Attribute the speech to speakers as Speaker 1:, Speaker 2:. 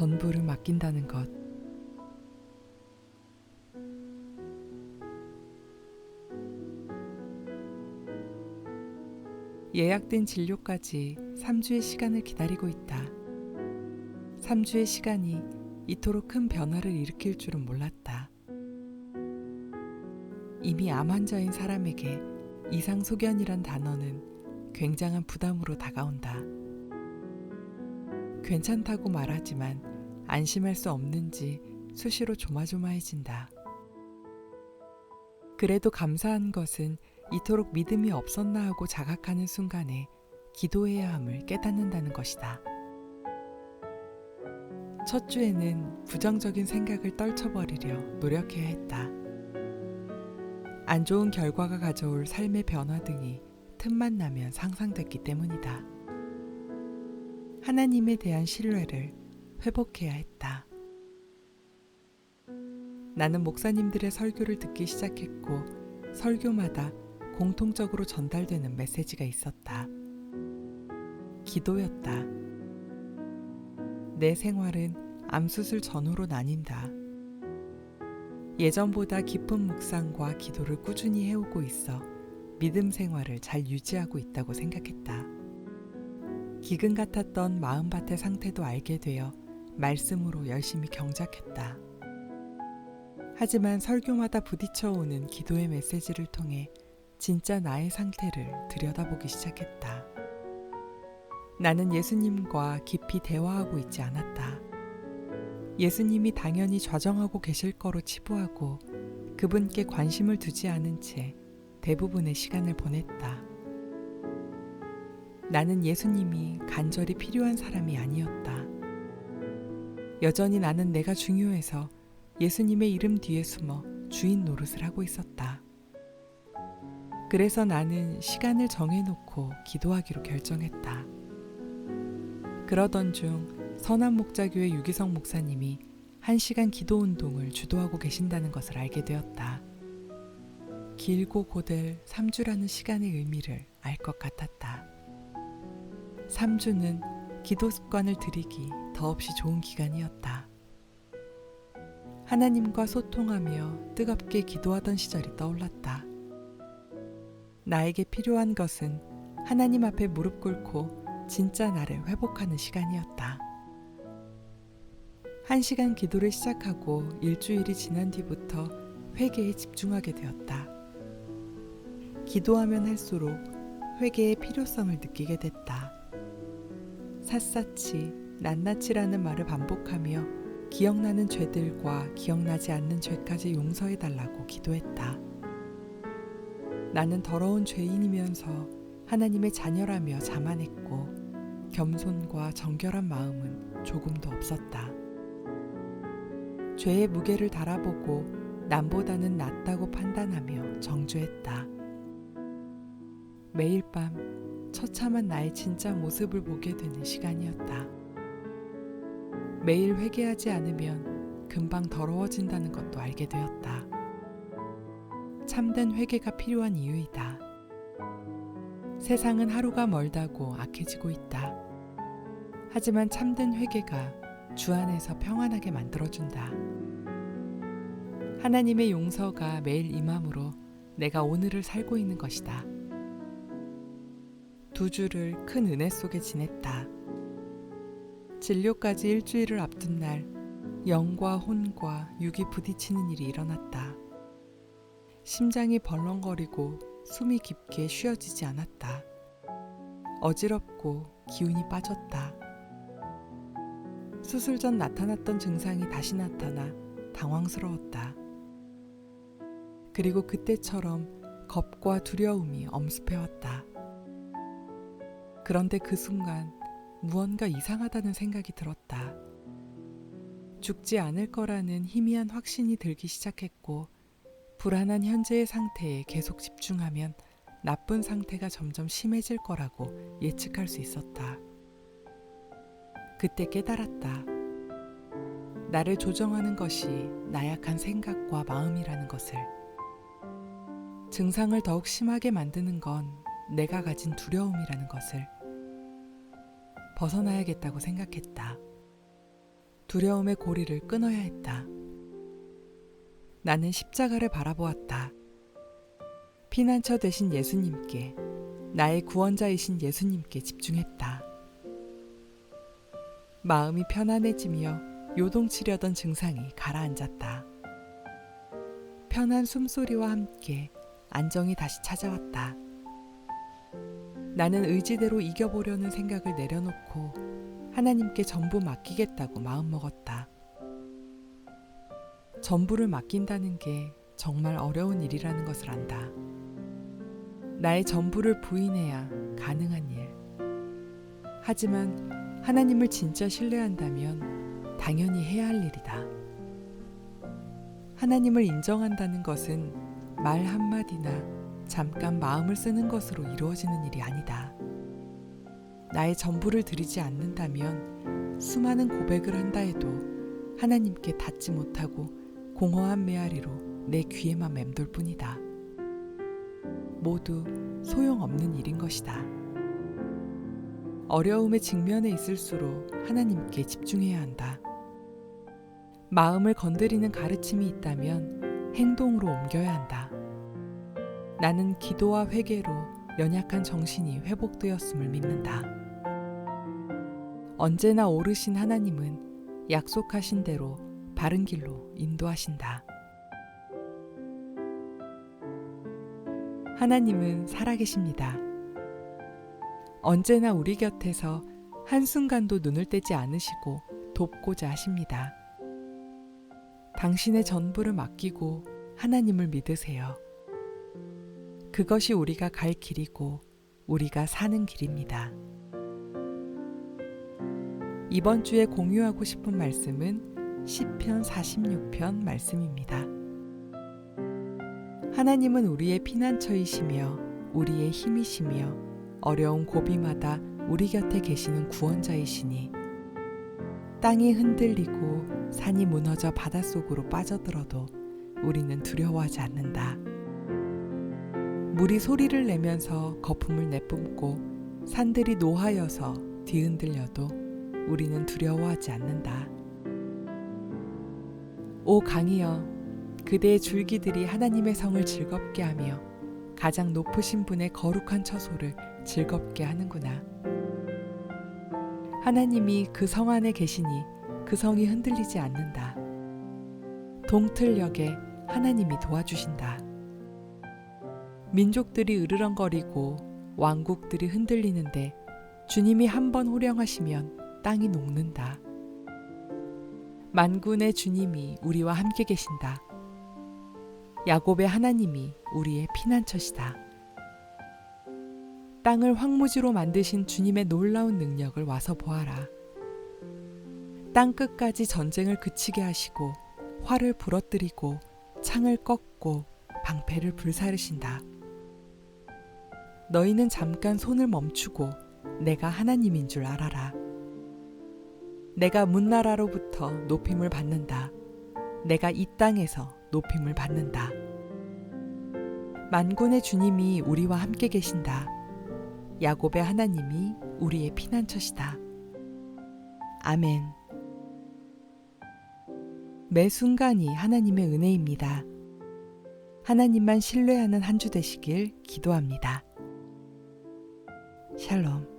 Speaker 1: 전부를 맡긴다는 것. 예약된 진료까지 3주의 시간을 기다리고 있다. 3주의 시간이 이토록 큰 변화를 일으킬 줄은 몰랐다. 이미 암 환자인 사람에게 이상소견이란 단어는 굉장한 부담으로 다가온다. 괜찮다고 말하지만 안심할 수 없는지 수시로 조마조마해진다. 그래도 감사한 것은 이토록 믿음이 없었나 하고 자각하는 순간에 기도해야 함을 깨닫는다는 것이다. 첫 주에는 부정적인 생각을 떨쳐버리려 노력해야 했다. 안 좋은 결과가 가져올 삶의 변화 등이 틈만 나면 상상됐기 때문이다. 하나님에 대한 신뢰를 회복해야 했다. 나는 목사님들의 설교를 듣기 시작했고 설교마다 공통적으로 전달되는 메시지가 있었다. 기도였다. 내 생활은 암수술 전후로 나뉜다. 예전보다 깊은 묵상과 기도를 꾸준히 해오고 있어 믿음 생활을 잘 유지하고 있다고 생각했다. 기근 같았던 마음밭의 상태도 알게 되어 말씀으로 열심히 경작했다. 하지만 설교마다 부딪혀오는 기도의 메시지를 통해 진짜 나의 상태를 들여다보기 시작했다. 나는 예수님과 깊이 대화하고 있지 않았다. 예수님이 당연히 좌정하고 계실 거로 치부하고 그분께 관심을 두지 않은 채 대부분의 시간을 보냈다. 나는 예수님이 간절히 필요한 사람이 아니었다. 여전히 나는 내가 중요해서 예수님의 이름 뒤에 숨어 주인 노릇을 하고 있었다. 그래서 나는 시간을 정해놓고 기도하기로 결정했다. 그러던 중 선한 목자교회 유기성 목사님이 한 시간 기도 운동을 주도하고 계신다는 것을 알게 되었다. 길고 고될 3주라는 시간의 의미를 알 것 같았다. 3주는 기도 습관을 들이기 더없이 좋은 기간이었다. 하나님과 소통하며 뜨겁게 기도하던 시절이 떠올랐다. 나에게 필요한 것은 하나님 앞에 무릎 꿇고 진짜 나를 회복하는 시간이었다. 한 시간 기도를 시작하고 일주일이 지난 뒤부터 회개에 집중하게 되었다. 기도하면 할수록 회개의 필요성을 느끼게 됐다. 샅샅이 낱낱이라는 말을 반복하며 기억나는 죄들과 기억나지 않는 죄까지 용서해 달라고 기도했다. 나는 더러운 죄인이면서 하나님의 자녀라며 자만했고 겸손과 정결한 마음은 조금도 없었다. 죄의 무게를 달아보고 남보다는 낫다고 판단하며 정죄했다. 매일 밤 처참한 나의 진짜 모습을 보게 되는 시간이었다. 매일 회개하지 않으면 금방 더러워진다는 것도 알게 되었다. 참된 회개가 필요한 이유이다. 세상은 하루가 멀다고 악해지고 있다. 하지만 참된 회개가 주 안에서 평안하게 만들어준다. 하나님의 용서가 매일 임함으로 내가 오늘을 살고 있는 것이다. 두 주를 큰 은혜 속에 지냈다. 진료까지 일주일을 앞둔 날, 영과 혼과 육이 부딪히는 일이 일어났다. 심장이 벌렁거리고 숨이 깊게 쉬어지지 않았다. 어지럽고 기운이 빠졌다. 수술 전 나타났던 증상이 다시 나타나 당황스러웠다. 그리고 그때처럼 겁과 두려움이 엄습해왔다. 그런데 그 순간 무언가 이상하다는 생각이 들었다. 죽지 않을 거라는 희미한 확신이 들기 시작했고, 불안한 현재의 상태에 계속 집중하면 나쁜 상태가 점점 심해질 거라고 예측할 수 있었다. 그때 깨달았다. 나를 조정하는 것이 나약한 생각과 마음이라는 것을. 증상을 더욱 심하게 만드는 건 내가 가진 두려움이라는 것을. 벗어나야겠다고 생각했다. 두려움의 고리를 끊어야 했다. 나는 십자가를 바라보았다. 피난처 되신 예수님께, 나의 구원자이신 예수님께 집중했다. 마음이 편안해지며 요동치려던 증상이 가라앉았다. 편한 숨소리와 함께 안정이 다시 찾아왔다. 나는 의지대로 이겨보려는 생각을 내려놓고 하나님께 전부 맡기겠다고 마음먹었다. 전부를 맡긴다는 게 정말 어려운 일이라는 것을 안다. 나의 전부를 부인해야 가능한 일. 하지만 하나님을 진짜 신뢰한다면 당연히 해야 할 일이다. 하나님을 인정한다는 것은 말 한마디나 잠깐 마음을 쓰는 것으로 이루어지는 일이 아니다. 나의 전부를 드리지 않는다면 수많은 고백을 한다 해도 하나님께 닿지 못하고 공허한 메아리로 내 귀에만 맴돌 뿐이다. 모두 소용없는 일인 것이다. 어려움에 직면해 있을수록 하나님께 집중해야 한다. 마음을 건드리는 가르침이 있다면 행동으로 옮겨야 한다. 나는 기도와 회개로 연약한 정신이 회복되었음을 믿는다. 언제나 오르신 하나님은 약속하신 대로 바른 길로 인도하신다. 하나님은 살아계십니다. 언제나 우리 곁에서 한순간도 눈을 떼지 않으시고 돕고자 하십니다. 당신의 전부를 맡기고 하나님을 믿으세요. 그것이 우리가 갈 길이고 우리가 사는 길입니다. 이번 주에 공유하고 싶은 말씀은 시편 46편 말씀입니다. 하나님은 우리의 피난처이시며 우리의 힘이시며 어려운 고비마다 우리 곁에 계시는 구원자이시니 땅이 흔들리고 산이 무너져 바닷속으로 빠져들어도 우리는 두려워하지 않는다. 물이 소리를 내면서 거품을 내뿜고 산들이 노하여서 뒤흔들려도 우리는 두려워하지 않는다. 오 강이여 그대의 줄기들이 하나님의 성을 즐겁게 하며 가장 높으신 분의 거룩한 처소를 즐겁게 하는구나. 하나님이 그 성 안에 계시니 그 성이 흔들리지 않는다. 동틀녘에 하나님이 도와주신다. 민족들이 으르렁거리고 왕국들이 흔들리는데 주님이 한 번 호령하시면 땅이 녹는다. 만군의 주님이 우리와 함께 계신다. 야곱의 하나님이 우리의 피난처시다. 땅을 황무지로 만드신 주님의 놀라운 능력을 와서 보아라. 땅 끝까지 전쟁을 그치게 하시고 활을 부러뜨리고 창을 꺾고 방패를 불사르신다. 너희는 잠깐 손을 멈추고 내가 하나님인 줄 알아라. 내가 문나라로부터 높임을 받는다. 내가 이 땅에서 높임을 받는다. 만군의 주님이 우리와 함께 계신다. 야곱의 하나님이 우리의 피난처시다. 아멘. 매 순간이 하나님의 은혜입니다. 하나님만 신뢰하는 한 주 되시길 기도합니다. Hello.